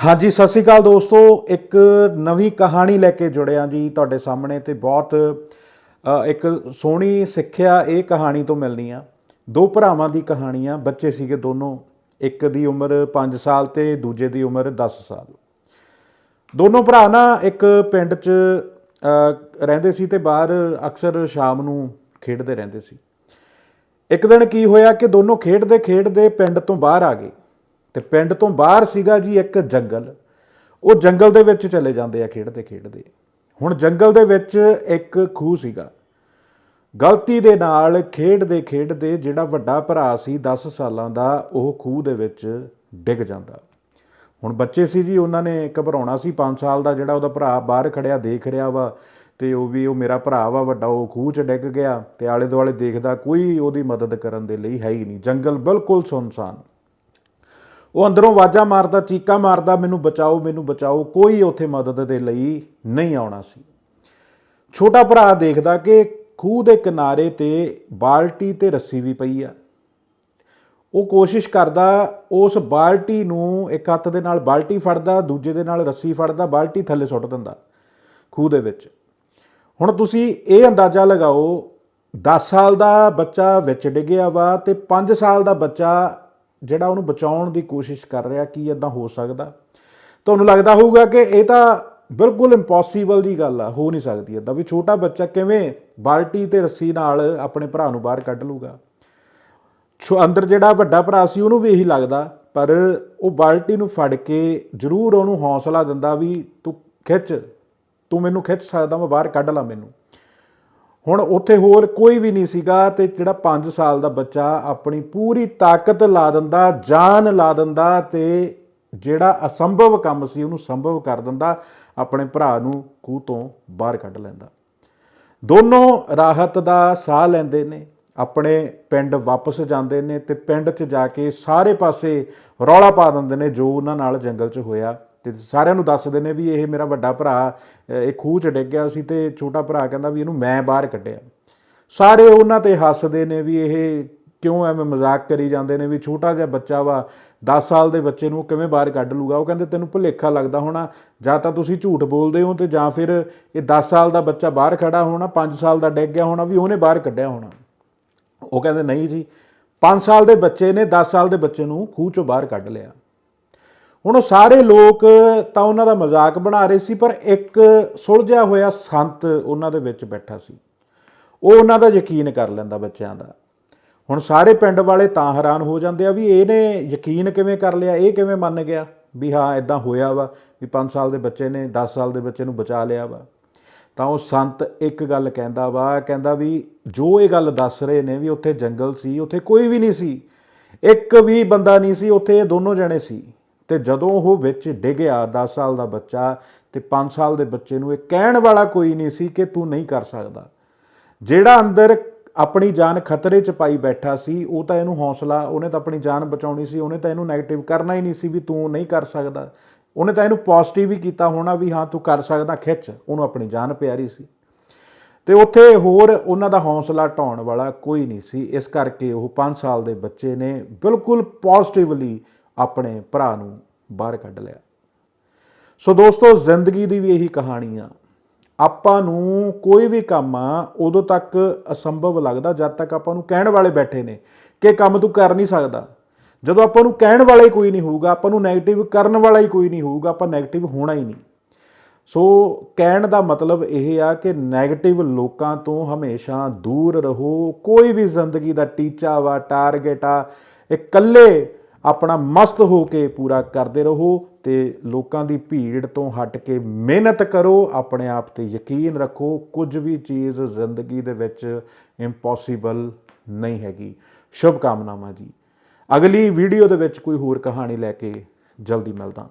ਹਾਂਜੀ, ਸਤਿ ਸ਼੍ਰੀ ਅਕਾਲ ਦੋਸਤੋ। ਇੱਕ ਨਵੀਂ ਕਹਾਣੀ ਲੈ ਕੇ ਜੁੜਿਆ ਜੀ ਤੁਹਾਡੇ ਸਾਹਮਣੇ ਤੇ ਬਹੁਤ ਇੱਕ ਸੋਹਣੀ ਸਿੱਖਿਆ ਇਹ ਕਹਾਣੀ ਤੋਂ ਮਿਲਣੀ ਆ। ਦੋ ਭਰਾਵਾਂ ਦੀ ਕਹਾਣੀ ਆ, ਬੱਚੇ ਸੀਗੇ ਦੋਨੋਂ, ਇੱਕ ਦੀ ਉਮਰ 5 ਸਾਲ ਤੇ ਦੂਜੇ ਦੀ ਉਮਰ 10 ਸਾਲ। ਦੋਨੋਂ ਭਰਾ ਨਾ ਇੱਕ ਪਿੰਡ 'ਚ ਰਹਿੰਦੇ ਸੀ ਤੇ ਬਾਹਰ ਅਕਸਰ ਸ਼ਾਮ ਨੂੰ ਖੇਡਦੇ ਰਹਿੰਦੇ ਸੀ। ਇੱਕ ਦਿਨ ਕੀ ਹੋਇਆ ਕਿ ਦੋਨੋਂ ਖੇਡਦੇ ਖੇਡਦੇ ਪਿੰਡ ਤੋਂ ਬਾਹਰ ਆ ਗਏ। ਤੇ ਪਿੰਡ ਤੋਂ ਬਾਹਰ ਸੀਗਾ ਜੀ ਇੱਕ ਜੰਗਲ। ਉਹ ਜੰਗਲ ਦੇ ਵਿੱਚ ਚਲੇ ਜਾਂਦੇ ਆ, ਖੇਡਦੇ ਖੇਡਦੇ। ਹੁਣ ਜੰਗਲ ਦੇ ਵਿੱਚ ਇੱਕ ਖੂਹ ਸੀਗਾ। ਗਲਤੀ ਦੇ ਨਾਲ ਖੇਡਦੇ ਖੇਡਦੇ ਜਿਹੜਾ ਵੱਡਾ ਭਰਾ ਸੀ 10 ਸਾਲਾਂ ਦਾ, ਉਹ ਖੂਹ ਦੇ ਵਿੱਚ ਡਿੱਗ ਜਾਂਦਾ। ਹੁਣ ਬੱਚੇ ਸੀ ਜੀ, ਉਹਨਾਂ ਨੇ ਘਬਰਾਉਣਾ ਸੀ। 5 ਸਾਲ ਦਾ ਜਿਹੜਾ ਉਹਦਾ ਭਰਾ ਬਾਹਰ ਖੜਿਆ, ਦੇਖ ਰਿਹਾ ਵਾ ਤੇ ਉਹ ਵੀ, ਉਹ ਮੇਰਾ ਭਰਾ ਵਾ ਵੱਡਾ, ਉਹ ਖੂਹ 'ਚ ਡਿੱਗ ਗਿਆ ਤੇ ਆਲੇ ਦੁਆਲੇ ਦੇਖਦਾ ਕੋਈ ਉਹਦੀ ਮਦਦ ਕਰਨ ਦੇ ਲਈ ਹੈ ਹੀ ਨਹੀਂ। ਜੰਗਲ ਬਿਲਕੁਲ ਸੁੰਨਸਾਨ। ਉਹ ਅੰਦਰੋਂ ਆਵਾਜ਼ਾਂ ਮਾਰਦਾ, ਚੀਕਾ ਮਾਰਦਾ, ਮੈਨੂੰ ਬਚਾਓ ਮੈਨੂੰ ਬਚਾਓ, ਕੋਈ ਉੱਥੇ ਮਦਦ ਦੇ ਲਈ ਨਹੀਂ ਆਉਣਾ ਸੀ। ਛੋਟਾ ਭਰਾ ਦੇਖਦਾ ਕਿ ਖੂਹ ਦੇ ਕਿਨਾਰੇ ਤੇ ਬਾਲਟੀ ਤੇ ਰੱਸੀ ਵੀ ਪਈ ਆ। ਉਹ ਕੋਸ਼ਿਸ਼ ਕਰਦਾ, ਉਸ ਬਾਲਟੀ ਨੂੰ ਇੱਕ ਹੱਥ ਦੇ ਨਾਲ ਬਾਲਟੀ ਫੜਦਾ, ਦੂਜੇ ਦੇ ਨਾਲ ਰੱਸੀ ਫੜਦਾ, ਬਾਲਟੀ ਥੱਲੇ ਸੁੱਟ ਦਿੰਦਾ ਖੂਹ ਦੇ ਵਿੱਚ। ਹੁਣ ਤੁਸੀਂ ਇਹ ਅੰਦਾਜ਼ਾ ਲਗਾਓ 10 ਸਾਲ ਦਾ ਬੱਚਾ ਵਿੱਚ ਡਿੱਗਿਆ ਵਾ ਤੇ 5 ਸਾਲ ਦਾ ਬੱਚਾ ਜਿਹੜਾ ਉਹਨੂੰ ਬਚਾਉਣ ਦੀ ਕੋਸ਼ਿਸ਼ ਕਰ ਰਿਹਾ, ਕੀ ਇਦਾਂ ਹੋ ਸਕਦਾ? ਤੁਹਾਨੂੰ ਲੱਗਦਾ ਹੋਊਗਾ ਕਿ ਇਹ ਤਾਂ ਬਿਲਕੁਲ ਇੰਪੋਸੀਬਲ ਦੀ ਗੱਲ ਆ, ਹੋ ਨਹੀਂ ਸਕਦੀ ਇਦਾਂ ਵੀ ਛੋਟਾ ਬੱਚਾ ਕਿਵੇਂ ਬਾਲਟੀ ਤੇ ਰੱਸੀ ਨਾਲ ਆਪਣੇ ਭਰਾ ਨੂੰ ਬਾਹਰ ਕੱਢ ਲੂਗਾ ਛੋ, ਅੰਦਰ ਜਿਹੜਾ ਵੱਡਾ ਭਰਾ ਸੀ, ਉਹਨੂੰ ਵੀ ਇਹੀ ਲੱਗਦਾ, ਪਰ ਉਹ ਬਾਲਟੀ ਨੂੰ ਫੜ ਕੇ ਜ਼ਰੂਰ ਉਹਨੂੰ ਹੌਸਲਾ ਦਿੰਦਾ ਵੀ ਤੂੰ ਖਿੱਚ, ਤੂੰ ਮੈਨੂੰ ਖਿੱਚ ਸਕਦਾ, ਮੈਂ ਬਾਹਰ ਕੱਢ ਲਾ ਮੈਨੂੰ। ਹੁਣ ਉੱਥੇ ਹੋਰ ਕੋਈ ਵੀ ਨਹੀਂ ਸੀਗਾ ਤੇ ਜਿਹੜਾ 5 ਸਾਲ ਦਾ ਬੱਚਾ ਆਪਣੀ ਪੂਰੀ ਤਾਕਤ ਲਾ ਦਿੰਦਾ, ਜਾਨ ਲਾ ਦਿੰਦਾ ਤੇ ਜਿਹੜਾ ਅਸੰਭਵ ਕੰਮ ਸੀ ਉਹਨੂੰ ਸੰਭਵ ਕਰ ਦਿੰਦਾ, ਆਪਣੇ ਭਰਾ ਨੂੰ ਖੂਹ ਤੋਂ ਬਾਹਰ ਕੱਢ ਲੈਂਦਾ। ਦੋਨੋਂ ਰਾਹਤ ਦਾ ਸਾਹ ਲੈਂਦੇ ਨੇ, ਆਪਣੇ ਪਿੰਡ ਵਾਪਸ ਜਾਂਦੇ ਨੇ ਤੇ ਪਿੰਡ 'ਚ ਜਾ ਕੇ ਸਾਰੇ ਪਾਸੇ ਰੌਲਾ ਪਾ ਦਿੰਦੇ ਨੇ ਜੋ ਉਹਨਾਂ ਨਾਲ ਜੰਗਲ 'ਚ ਹੋਇਆ। ਤੇ ਸਾਰਿਆਂ ਨੂੰ ਦੱਸਦੇ ਨੇ ਵੀ ਇਹ ਮੇਰਾ ਵੱਡਾ ਭਰਾ ਇਹ ਖੂਹ 'ਚ ਡਿੱਗ ਗਿਆ ਸੀ ਤੇ ਛੋਟਾ ਭਰਾ ਕਹਿੰਦਾ ਵੀ ਇਹਨੂੰ ਮੈਂ ਬਾਹਰ ਕੱਢਿਆ। ਸਾਰੇ ਉਹਨਾਂ ਤੇ ਹੱਸਦੇ ਨੇ ਵੀ ਇਹ ਕਿਉਂ ਐਵੇਂ ਮਜ਼ਾਕ ਕਰੀ ਜਾਂਦੇ ਨੇ ਵੀ ਛੋਟਾ ਜਿਹਾ ਬੱਚਾ ਵਾ 10 ਸਾਲ ਦੇ ਬੱਚੇ ਨੂੰ ਕਿਵੇਂ ਬਾਹਰ ਕੱਢ ਲੂਗਾ? ਉਹ ਕਹਿੰਦੇ ਤੈਨੂੰ ਭੁਲੇਖਾ ਲੱਗਦਾ ਹੋਣਾ, ਜਾਂ ਤਾਂ ਤੁਸੀਂ ਝੂਠ ਬੋਲਦੇ ਹੋ ਤੇ ਜਾਂ ਫਿਰ ਇਹ 10 ਸਾਲ ਦਾ ਬੱਚਾ ਬਾਹਰ ਖੜਾ ਹੋਣਾ 5 ਸਾਲ ਦਾ ਡਿੱਗ ਗਿਆ ਹੋਣਾ ਵੀ ਉਹਨੇ ਬਾਹਰ ਕੱਢਿਆ ਹੋਣਾ। ਉਹ ਕਹਿੰਦੇ ਨਹੀਂ ਜੀ 5 ਸਾਲ ਦੇ ਬੱਚੇ ਨੇ 10 ਸਾਲ ਦੇ ਬੱਚੇ ਨੂੰ ਖੂਹ ਚੋਂ ਬਾਹਰ ਕੱਢ ਲਿਆ। ਹੁਣ ਉਹ ਸਾਰੇ ਲੋਕ ਤਾਂ ਉਹਨਾਂ ਦਾ ਮਜ਼ਾਕ ਬਣਾ ਰਹੇ ਸੀ, ਪਰ ਇੱਕ ਸੁਲਝਿਆ ਹੋਇਆ ਸੰਤ ਉਹਨਾਂ ਦੇ ਵਿੱਚ ਬੈਠਾ ਸੀ। ਉਹ ਉਹਨਾਂ ਦਾ ਯਕੀਨ ਕਰ ਲੈਂਦਾ ਬੱਚਿਆਂ ਦਾ। ਹੁਣ ਸਾਰੇ ਪਿੰਡ ਵਾਲੇ ਤਾਂ ਹੈਰਾਨ ਹੋ ਜਾਂਦੇ ਆ ਵੀ ਇਹਨੇ ਯਕੀਨ ਕਿਵੇਂ ਕਰ ਲਿਆ, ਇਹ ਕਿਵੇਂ ਮੰਨ ਗਿਆ ਵੀ ਹਾਂ ਇਦਾਂ ਹੋਇਆ ਵਾ ਵੀ 5 ਸਾਲ ਦੇ ਬੱਚੇ ਨੇ 10 ਸਾਲ ਦੇ ਬੱਚੇ ਨੂੰ ਬਚਾ ਲਿਆ ਵਾ। ਤਾਂ ਉਹ ਸੰਤ ਇੱਕ ਗੱਲ ਕਹਿੰਦਾ ਵਾ, ਕਹਿੰਦਾ ਵੀ ਜੋ ਇਹ ਗੱਲ ਦੱਸ ਰਹੇ ਨੇ ਵੀ ਉੱਥੇ ਜੰਗਲ ਸੀ, ਉੱਥੇ ਕੋਈ ਵੀ ਨਹੀਂ ਸੀ, ਇੱਕ ਵੀ ਬੰਦਾ ਨਹੀਂ ਸੀ, ਉੱਥੇ ਇਹ ਦੋਨੋਂ ਜਣੇ ਸੀ। ਤੇ ਜਦੋਂ ਉਹ ਵਿੱਚ ਡਿੱਗਿਆ 10 ਸਾਲ ਦਾ ਬੱਚਾ ਤੇ 5 ਸਾਲ ਦੇ ਬੱਚੇ ਨੂੰ, ਇਹ ਕਹਿਣ ਵਾਲਾ ਕੋਈ ਨਹੀਂ ਸੀ ਕਿ ਤੂੰ ਨਹੀਂ ਕਰ ਸਕਦਾ। ਜਿਹੜਾ ਅੰਦਰ ਆਪਣੀ ਜਾਨ ਖਤਰੇ 'ਚ ਪਾਈ ਬੈਠਾ ਸੀ, ਉਹ ਤਾਂ ਇਹਨੂੰ ਹੌਸਲਾ, ਉਹਨੇ ਤਾਂ ਆਪਣੀ ਜਾਨ ਬਚਾਉਣੀ ਸੀ, ਉਹਨੇ ਤਾਂ ਇਹਨੂੰ 네ਗੇਟਿਵ ਕਰਨਾ ਹੀ ਨਹੀਂ ਸੀ ਵੀ ਤੂੰ ਨਹੀਂ ਕਰ ਸਕਦਾ। ਉਹਨੇ ਤਾਂ ਇਹਨੂੰ ਪੋਜ਼ਿਟਿਵ ਹੀ ਕੀਤਾ ਹੋਣਾ ਵੀ ਹਾਂ, ਤੂੰ ਕਰ ਸਕਦਾ, ਖਿੱਚ। ਉਹਨੂੰ ਆਪਣੀ ਜਾਨ ਪਿਆਰੀ ਸੀ। ਤੇ ਉੱਥੇ ਹੋਰ ਉਹਨਾਂ ਦਾ ਹੌਸਲਾ ਢਾਉਣ ਵਾਲਾ ਕੋਈ ਨਹੀਂ ਸੀ। ਇਸ ਕਰਕੇ ਉਹ 5 ਸਾਲ ਦੇ ਬੱਚੇ ਨੇ ਬਿਲਕੁਲ ਪੋਜ਼ਿਟਿਵਲੀ ਆਪਣੇ ਭਰਾ ਨੂੰ ਬਾਹਰ ਕੱਢ ਲਿਆ। ਸੋ ਦੋਸਤੋ, ਜ਼ਿੰਦਗੀ ਦੀ ਵੀ ਇਹੀ ਕਹਾਣੀ ਆ। ਆਪਾਂ ਨੂੰ ਕੋਈ ਵੀ ਕੰਮ ਆ, ਉਦੋਂ ਤੱਕ ਅਸੰਭਵ ਲੱਗਦਾ ਜਦ ਤੱਕ ਆਪਾਂ ਨੂੰ ਕਹਿਣ ਵਾਲੇ ਬੈਠੇ ਨੇ ਕਿ ਕੰਮ ਤੂੰ ਕਰ ਨਹੀਂ ਸਕਦਾ। ਜਦੋਂ ਆਪਾਂ ਨੂੰ ਕਹਿਣ ਵਾਲਾ ਹੀ ਕੋਈ ਨਹੀਂ ਹੋਊਗਾ, ਆਪਾਂ ਨੂੰ ਨੈਗੇਟਿਵ ਕਰਨ ਵਾਲਾ ਹੀ ਕੋਈ ਨਹੀਂ ਹੋਊਗਾ, ਆਪਾਂ ਨੈਗੇਟਿਵ ਹੋਣਾ ਹੀ ਨਹੀਂ। ਸੋ ਕਹਿਣ ਦਾ ਮਤਲਬ ਇਹ ਆ ਕਿ ਨੈਗੇਟਿਵ ਲੋਕਾਂ ਤੋਂ ਹਮੇਸ਼ਾ ਦੂਰ ਰਹੋ। ਕੋਈ ਵੀ ਜ਼ਿੰਦਗੀ ਦਾ ਟੀਚਾ ਵਾ ਟਾਰਗੇਟ ਆ, ਇਕੱਲੇ ਆਪਣਾ ਮਸਤ ਹੋ ਕੇ ਪੂਰਾ ਕਰਦੇ ਰਹੋ ਤੇ ਲੋਕਾਂ ਦੀ ਭੀੜ ਤੋਂ ਹਟ ਕੇ ਮਿਹਨਤ ਕਰੋ, ਆਪਣੇ ਆਪ ਤੇ ਯਕੀਨ ਰੱਖੋ, ਕੁਝ ਵੀ ਚੀਜ਼ ਜ਼ਿੰਦਗੀ ਦੇ ਵਿੱਚ ਇੰਪੋਸੀਬਲ ਨਹੀਂ ਹੈਗੀ। ਸ਼ੁਭ ਕਾਮਨਾਵਾਂ ਜੀ। ਅਗਲੀ ਵੀਡੀਓ ਦੇ ਵਿੱਚ ਕੋਈ ਹੋਰ ਕਹਾਣੀ ਲੈ ਕੇ ਜਲਦੀ ਮਿਲਦਾ।